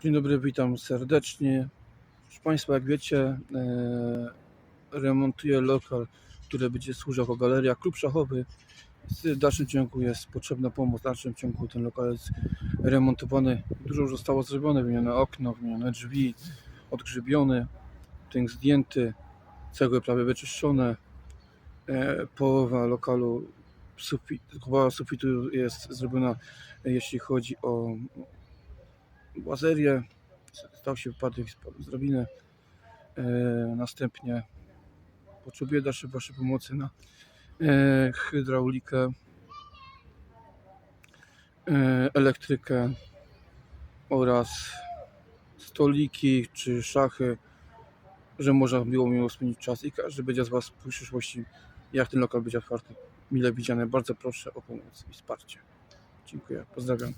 Dzień dobry, witam serdecznie. Proszę Państwa, jak wiecie, e, remontuję lokal, który będzie służył jako galeria, klub szachowy. W dalszym ciągu jest potrzebna pomoc, w dalszym ciągu ten lokal jest remontowany. Dużo już zostało zrobione, wymienione okno, wymienione drzwi, odgrzybiony, tynk zdjęty, cegły prawie wyczyszczone. E, Połowa lokalu, sufit, połowa sufitu jest zrobiona, jeśli chodzi o łazerię, stał się wypadek z drabiny. E, następnie potrzebuję dalszej Waszej pomocy na e, hydraulikę, e, elektrykę oraz stoliki czy szachy, że można było mi spędzić czas i każdy będzie z Was w przyszłości, jak ten lokal będzie otwarty, mile widziany. Bardzo proszę o pomoc i wsparcie. Dziękuję, pozdrawiam.